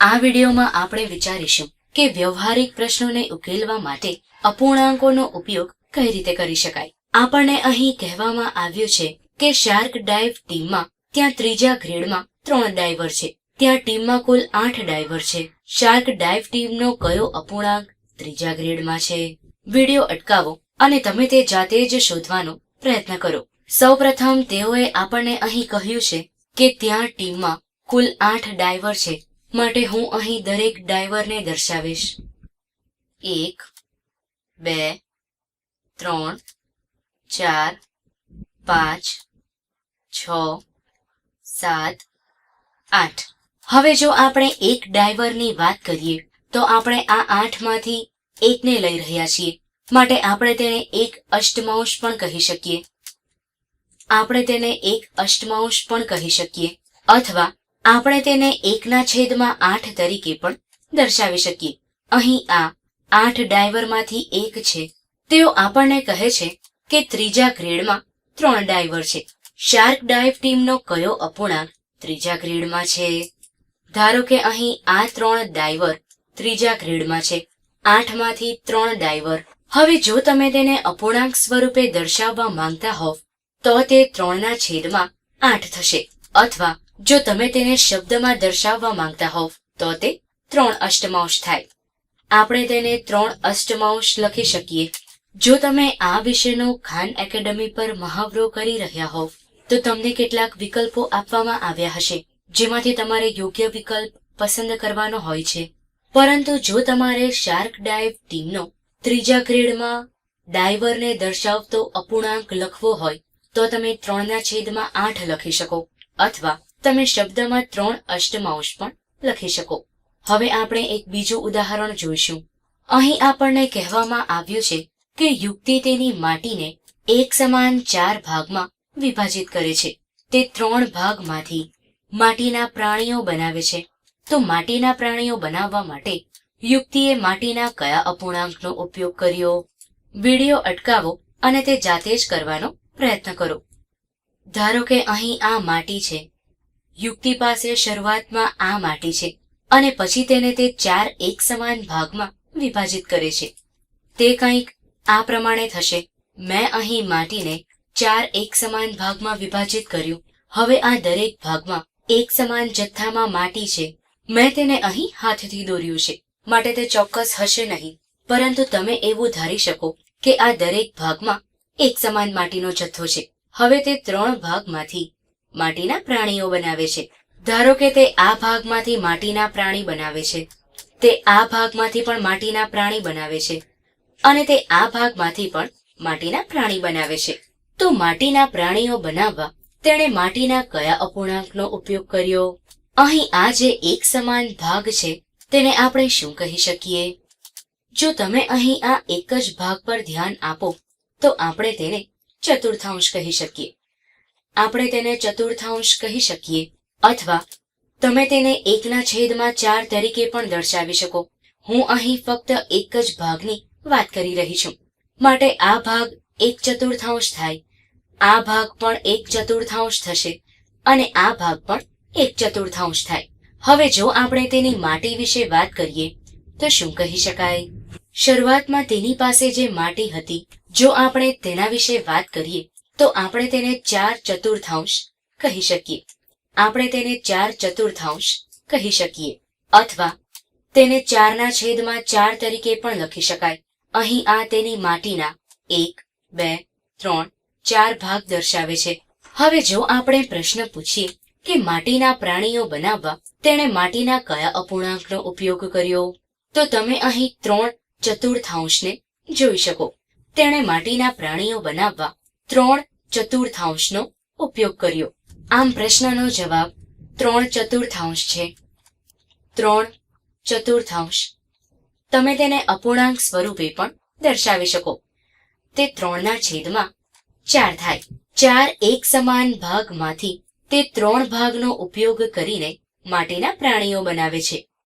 આ વિડીયોમાં આપણે વિચારીશું કે વ્યવહારિક પ્રશ્નોને ઉકેલવા માટે અપૂર્ણાંકોનો ઉપયોગ કઈ રીતે કરી શકાય. આપણને અહીં કહેવામાં આવ્યું છે કે શાર્ક ડાઇવ ટીમમાં ત્યાં ત્રીજા ગ્રેડમાં ત્રણ ડાઈવર છે. ત્યાં ટીમમાં કુલ આઠ ડાઈવર છે. શાર્ક ડાઇવ ટીમનો કયો અપૂર્ણાંક ત્રીજા ગ્રેડમાં છે? વીડિયો અટકાવો અને તમે તે જાતે જ શોધવાનો પ્રયત્ન કરો. સૌપ્રથમ તેઓએ આપણને અહીં કહ્યું છે કે ત્યાં ટીમમાં કુલ આઠ ડાઈવર છે. માટે હું અહીં દરેક ડાઈવરને દર્શાવીશ. એક, બે, ત્રણ, ચાર, પાંચ, છ, સાત, આઠ. હવે જો આપણે એક ડાઈવરની વાત કરીએ, તો આપણે આ આઠમાંથી એકને લઈ રહ્યા છીએ. માટે આપણે તેને એક અષ્ટમાંશ પણ કહી શકીએ. આપણે તેને એક અષ્ટમાંશ પણ કહી શકીએ. અથવા આપણે તેને એકના છેદમાં આઠ તરીકે પણ દર્શાવી શકીએ. અહીં આ આઠ ડાઈવરમાંથી એક છે. તેઓ આપણને કહે છે કે ત્રીજા ગ્રેડમાં ત્રણ ડાઈવર છે. શાર્ક ડાઈવ ટીમનો કયો અપૂર્ણાંક ત્રીજા ગ્રેડમાં છે? ધારો કે અહીં આ ત્રણ ડાઈવર ત્રીજા ગ્રેડમાં છે. આઠમાંથી ત્રણ ડાઈવર હવે જો તમે તેને અપૂર્ણાંક સ્વરૂપે દર્શાવવા માંગતા હોવ, તો તે ત્રણના છેદમાં આઠ થશે. અથવા જો તમે તેને શબ્દમાં દર્શાવવા માંગતા હોવ, તો તે ત્રણ અષ્ટમાંશ થાય. આપણે તેને ત્રણ અષ્ટમાંશ લખી શકીએ. જો તમે આ વિષયનો ખાન એકેડમી પર મહાવરો કરી રહ્યા હોવ, તો તમને કેટલાક વિકલ્પો આપવામાં આવ્યા હશે, જેમાંથી તમારે યોગ્ય વિકલ્પ પસંદ કરવાનો હોય છે. પરંતુ જો તમારે શાર્ક ડાઇવ ટીમનો ત્રીજા ગ્રેડમાં ડાઈવરને દર્શાવતો અપૂર્ણાંક લખવો હોય, તો તમે ત્રણના છેદમાં આઠ લખી શકો, અથવા તમે શબ્દમાં ત્રણ અષ્ટમાંશ પણ લખી શકો. હવે આપણે એક બીજું ઉદાહરણ જોઈશું. અહીં આપણને કહેવામાં આવ્યું છે કે યુક્તિ તેની માટીને એક સમાન ચાર ભાગમાં વિભાજિત કરે છે. તે ત્રણ ભાગમાંથી માટીના પ્રાણીઓ બનાવે છે. તો માટીના પ્રાણીઓ બનાવવા માટે યુક્તિએ માટીના કયા અપૂર્ણાંકનો ઉપયોગ કર્યો? વિડિયો અટકાવો અને તે જાતે જ કરવાનો પ્રયત્ન કરો. ધારો કે અહીં આ માટી છે. યુક્તિ પાસે શરૂઆતમાં આ માટી છે અને પછી તેને તે ચાર એક સમાન ભાગમાં વિભાજિત કરે છે. તે કંઈક આ પ્રમાણે થશે. મેં અહીં માટીને ચાર એક સમાન ભાગમાં વિભાજિત કર્યું. હવે આ દરેક ભાગમાં એક સમાન જથ્થામાં માટી છે. મેં તેને અહીં હાથથી દોર્યું છે. માટે તે ચોક્કસ હશે નહીં. પરંતુ તમે એવું ધારી શકો કે આ દરેક ભાગમાં એક સમાન માટીનો જથ્થો છે. હવે તે ત્રણ ભાગમાંથી માટીના પ્રાણીઓ બનાવે છે. ધારો કે તે આ ભાગમાંથી માટીના પ્રાણી બનાવે છે. તે આ ભાગમાંથી પણ માટીના પ્રાણી બનાવે છે. અને તે આ ભાગમાંથી પણ માટીના પ્રાણી બનાવે છે. તો માટીના પ્રાણીઓ બનાવવા તેણે માટીના કયા અપૂર્ણાંકનો ઉપયોગ કર્યો? અહીં આ જે એક સમાન ભાગ છે, તેને આપણે શું કહી શકીએ? જો તમે અહીં આ એક જ ભાગ પર ધ્યાન આપો, તો આપણે તેને ચતુર્થાંશ કહી શકીએ. આપણે તેને ચતુર્થાંશ કહી શકીએ. અથવા તમે તેને એકના છેદમાં ચાર તરીકે પણ દર્શાવી શકો. હું અહીં ફક્ત એક જ ભાગની વાત કરી રહી છું. માટે આ ભાગ એક ચતુર્થાંશ થાય. આ ભાગ પણ એક ચતુર્થાંશ થશે. અને આ ભાગ પણ એક ચતુર્થાંશ થાય. હવે જો આપણે તેની માટી વિશે વાત કરીએ, તો શું કહી શકાય? શરૂઆતમાં તેની પાસે જે માટી હતી, જો આપણે તેના વિશે વાત કરીએ તો આપણે તેને ચાર ચતુર્થાંશ કહી શકીએ. આપણે તેને ચાર ચતુર્થાંશ કહી શકીએ. અથવા તેને ચારના છેદમાં ચાર તરીકે પણ લખી શકાય. અહીં આ તેની માટીના એક, બે, ત્રણ, ચાર ભાગ દર્શાવે છે. હવે જો આપણે પ્રશ્ન પૂછીએ કે માટીના પ્રાણીઓ બનાવવા તેણે માટીના કયા અપૂર્ણાંકનો ઉપયોગ કર્યો, તો તમે અહીં ત્રણ ચતુર્થાંશને જોઈ શકો. તેણે માટીના પ્રાણીઓ બનાવવા ત્રણ ચતુર્થાંશનો ઉપયોગ કર્યો. આમ પ્રશ્નનો જવાબ ત્રણ ચતુર્થાંશ છે. ત્રણ ચતુર્થાંશ. તમે તેને અપૂર્ણાંક સ્વરૂપે પણ દર્શાવી શકો. તે ત્રણના છેદમાં ચાર થાય. ચાર એક સમાન ભાગમાંથી તે ત્રણ ભાગનો ઉપયોગ કરીને માટીના પ્રાણીઓ બનાવે છે.